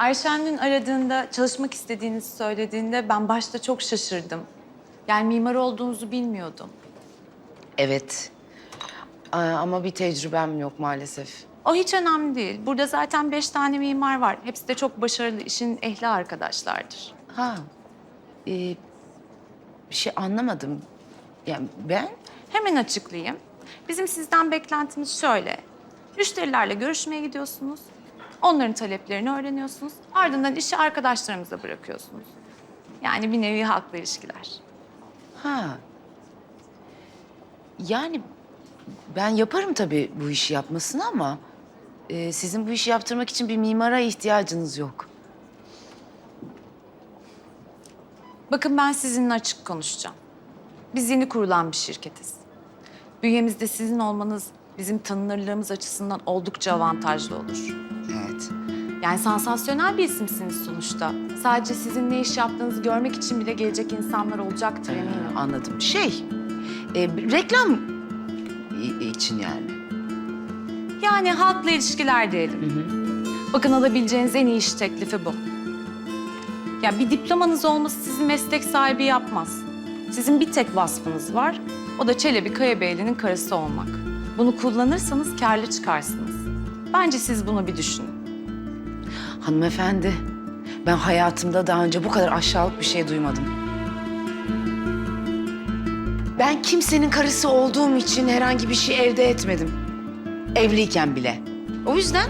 Ayşen'in aradığında çalışmak istediğinizi söylediğinde ben başta çok şaşırdım. Yani mimar olduğunuzu bilmiyordum. Evet. Aa, Ama bir tecrübem yok maalesef. O hiç önemli değil. Burada zaten beş tane mimar var. Hepsi de çok başarılı işin ehli arkadaşlardır. Ha. Ee, bir şey anlamadım. Yani ben Hemen açıklayayım. Bizim sizden beklentimiz şöyle. Müşterilerle görüşmeye gidiyorsunuz. Onların taleplerini öğreniyorsunuz. Ardından işi arkadaşlarımıza bırakıyorsunuz. Yani bir nevi halkla ilişkiler. ha. Yani ben yaparım tabii bu işi yapmasını ama e, sizin bu işi yaptırmak için bir mimara ihtiyacınız yok. Bakın ben sizinle açık konuşacağım. Biz yeni kurulan bir şirketiz. Bünyemizde sizin olmanız bizim tanınırlığımız açısından oldukça avantajlı olur. Evet. Yani sansasyonel bir isimsiniz sonuçta. Sadece sizin ne iş yaptığınızı görmek için bile gelecek insanlar olacaktır eminim. Anladım. Şey, e, reklam i- için yani. Yani halkla ilişkiler diyelim. Bakın alabileceğiniz en iyi iş teklifi bu. Ya bir diplomanız olması sizi meslek sahibi yapmaz. Sizin bir tek vasfınız var. O da Çelebi Kayabeyli'nin karısı olmak. Bunu kullanırsanız karlı çıkarsınız. Bence siz bunu bir düşünün. Hanımefendi, ben hayatımda daha önce bu kadar aşağılık bir şey duymadım. Ben kimsenin karısı olduğum için herhangi bir şey elde etmedim. Evliyken bile. O yüzden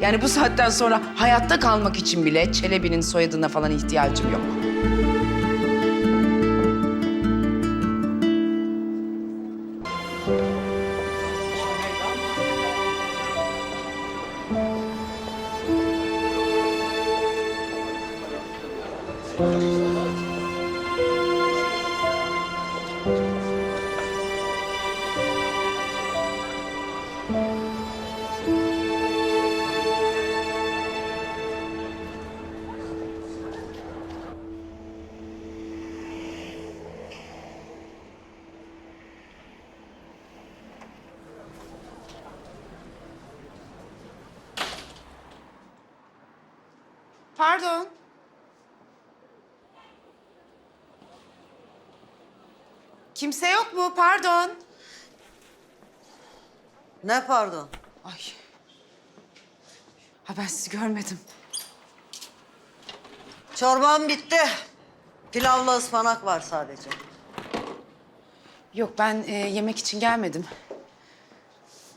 yani bu saatten sonra hayatta kalmak için bile Çelebi'nin soyadına falan ihtiyacım yok. Pardon. Kimse yok mu? Pardon. Ne pardon? Ay. Ha ben sizi görmedim. Çorbam bitti. Pilavla ıspanak var sadece. Yok ben e, yemek için gelmedim.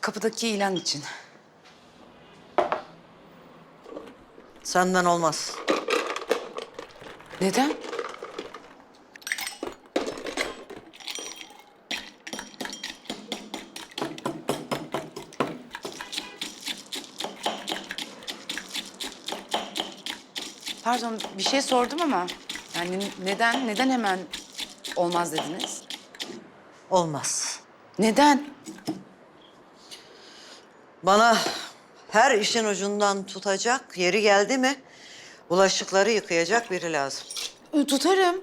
Kapıdaki ilan için. Senden olmaz. Neden? Pardon bir şey sordum ama yani neden neden hemen olmaz dediniz? Olmaz. Neden? Bana her işin ucundan tutacak, yeri geldi mi bulaşıkları yıkayacak biri lazım. E, Tutarım.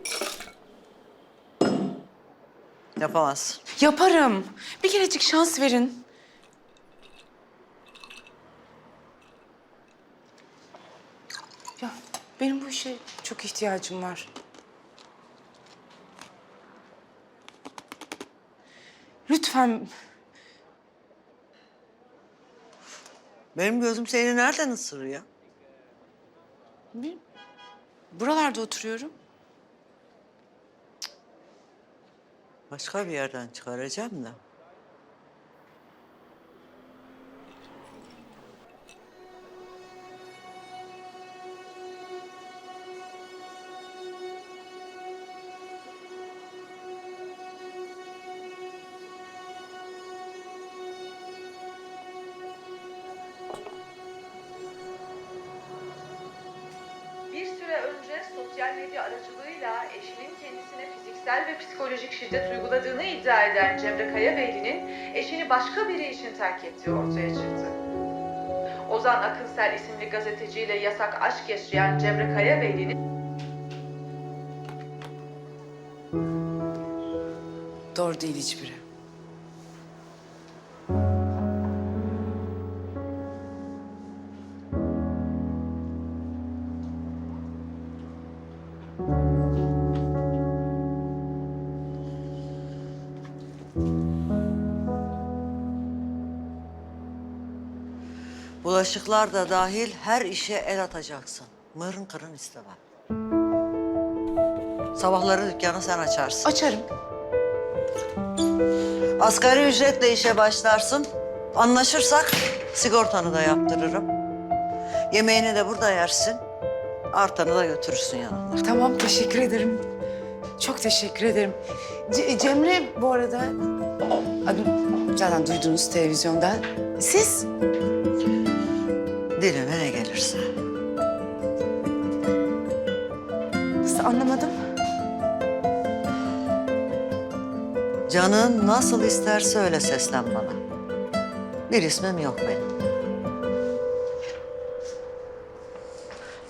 Yapamaz. Yaparım. Bir kerecik şans verin. Ya benim bu işe çok ihtiyacım var. Lütfen Benim gözüm seni nereden ısırıyor? bir- buralarda oturuyorum. Başka bir yerden çıkaracağım da. Sosyal medya aracılığıyla eşinin kendisine fiziksel ve psikolojik şiddet uyguladığını iddia eden Cemre Kayabeyli'nin eşini başka biri için terk ettiği ortaya çıktı. Ozan Akınsel isimli gazeteciyle yasak aşk yaşayan Cemre Kayabeyli'nin Doğru değil hiçbiri. Bulaşıklar da dahil her işe el atacaksın. Mırın kırın istemem. Sabahları dükkanı sen açarsın. Açarım. Asgari ücretle işe başlarsın. Anlaşırsak sigortanı da yaptırırım. Yemeğini de burada yersin. Artanı da götürürsün yanında. Tamam, teşekkür ederim. Çok teşekkür ederim. Ce- Cemre bu arada, adım zaten duydunuz televizyonda. Siz? Diline ne gelirse. Nasıl anlamadım? Canın nasıl isterse öyle seslen bana. Bir ismim yok benim.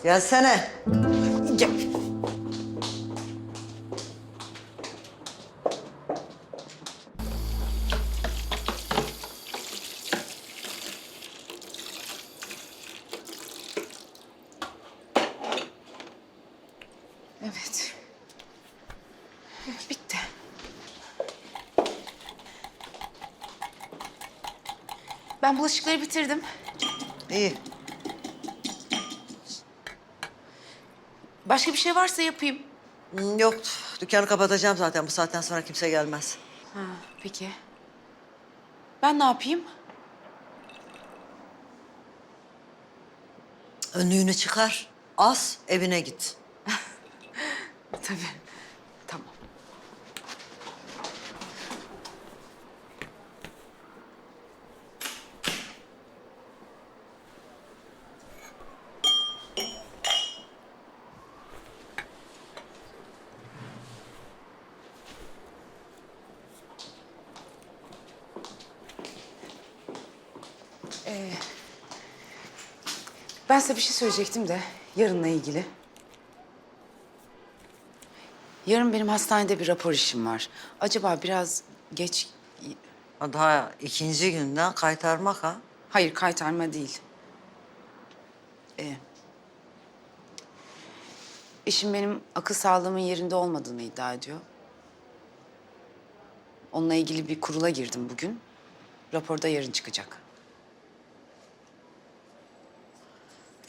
Gelsene. Gel. Ben bulaşıkları bitirdim. İyi. Başka bir şey varsa yapayım. Hmm, Yok. Dükkanı kapatacağım zaten. Bu saatten sonra kimse gelmez. Ha, peki. Ben ne yapayım? Önlüğünü çıkar. Az evine git. Tabii. Ben size bir şey söyleyecektim de yarınla ilgili. Yarın benim hastanede bir rapor işim var. Acaba biraz geç... Daha ikinci günden kaytarmak ha. Hayır, kaytarma değil. Ee, eşim benim akıl sağlığımın yerinde olmadığını iddia ediyor. Onunla ilgili bir kurula girdim bugün. Raporda yarın çıkacak.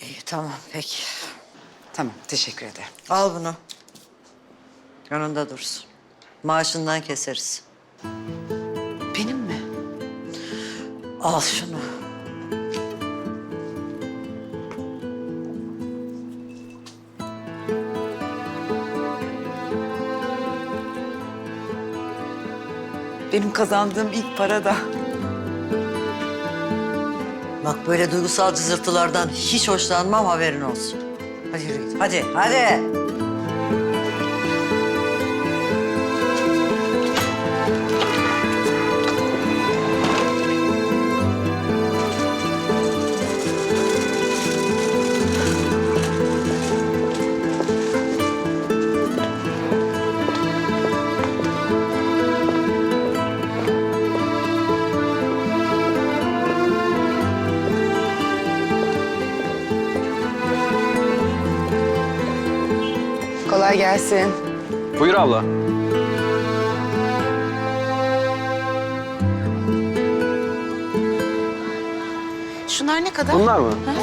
İyi tamam peki. Tamam, teşekkür ederim. Al bunu. Yanında dursun. Maaşından keseriz. Benim mi? Al şunu. Benim kazandığım ilk para da. Bak böyle duygusal cızırtılardan hiç hoşlanmam haberin olsun. Hadi yürü git. Hadi, hadi. Kolay gelsin. Buyur abla. Şunlar ne kadar? Bunlar mı? Ha?